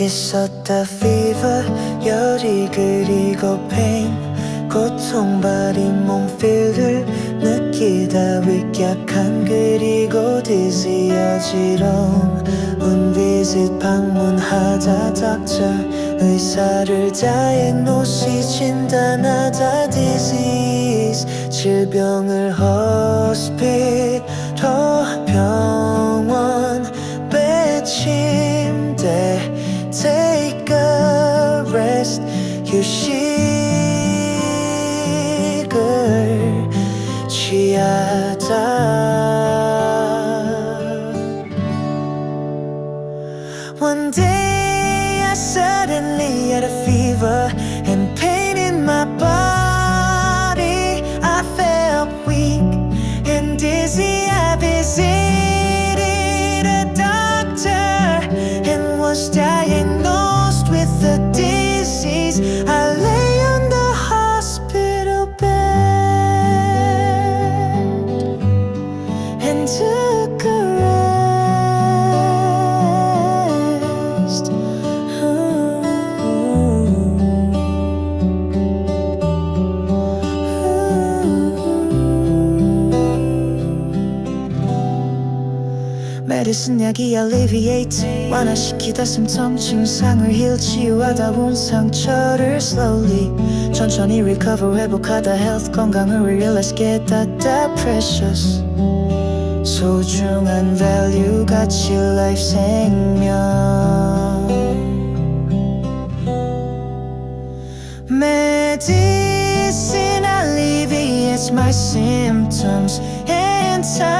있었다. Fever 열이 그리고 pain. 고통받은 몸필을 느끼다. 위약한 그리고 dizzy 어지러운 운비sit 방문하다 doctor 의사를 다이노시 진단하다 disease. 질병을 hospital best you shaker. One day I suddenly had a fever. 메디슨 약이 alleviate 완화시키다 심통 증상을 heal 치유하다 온 상처를 slowly 천천히 recover 회복하다 health 건강을 realize 깨닫다 precious 소중한 value 가치 life 생명 Medicine alleviates my symptoms and time